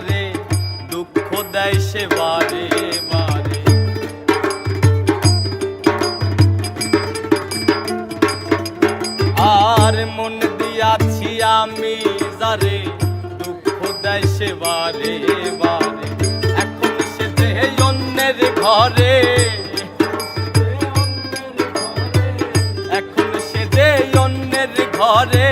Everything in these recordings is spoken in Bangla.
যারে দুঃখ দেয় সে বারে বারে। আর মন দিয়াছি আমি যারে, দুঃখ দেয় সে বারে বারে। এখন সে যে অন্যের ঘরে, এখন সে যে অন্যের ঘরে।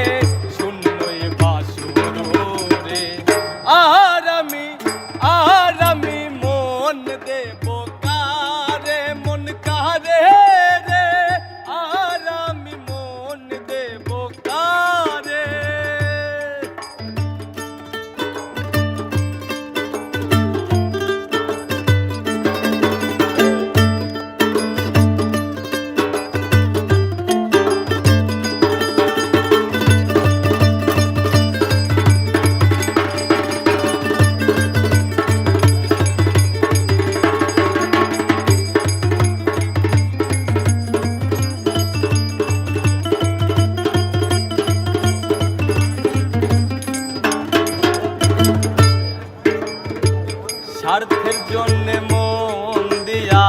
স্বার্থের জন্যে মন দিয়া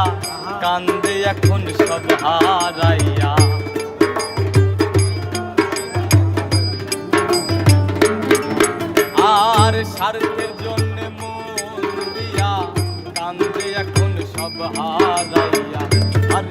কান্দে এখন সব হারাইয়া। আর স্বার্থের জন্যে মন দিয়া কান্দে এখন সব হারাইয়া। আর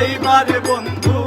কাদাইবারে বন্ধু।